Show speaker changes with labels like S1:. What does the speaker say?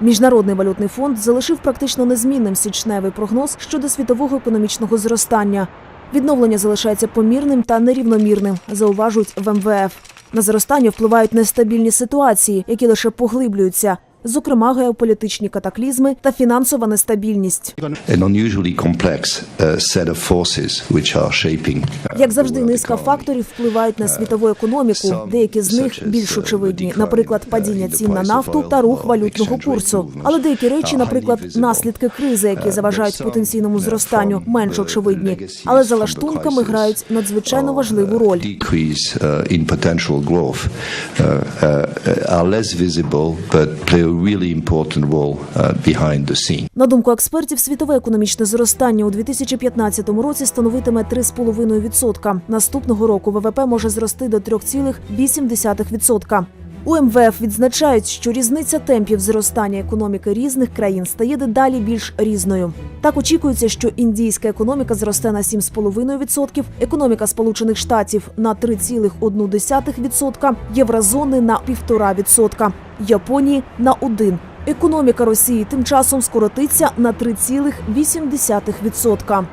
S1: Міжнародний валютний фонд залишив практично незмінним січневий прогноз щодо світового економічного зростання. Відновлення залишається помірним та нерівномірним, зауважують в МВФ. На зростання впливають нестабільні ситуації, які лише поглиблюються, зокрема геополітичні катаклізми та фінансова нестабільність.
S2: uh, uh,
S1: Як завжди, низка факторів впливають на світову економіку. Деякі з них більш очевидні, наприклад, падіння цін на нафту та рух валютного курсу. Але деякі речі, наприклад, наслідки кризи, які заважають потенційному зростанню, менш очевидні. Але за лаштунками грають надзвичайно важливу роль.
S2: Uh, uh, uh, are less visible but play really important role uh, behind the scene.
S1: На думку експертів, світове економічне зростання у 2015 році становитиме 3,5%. Наступного року ВВП може зрости до 3,8%. У МВФ відзначають, що різниця темпів зростання економіки різних країн стає дедалі більш різною. Так очікується, що індійська економіка зросте на 7,5%, економіка Сполучених Штатів на 3,1%, єврозони на 1,5%, Японії на 1%. Економіка Росії тим часом скоротиться на 3,8%.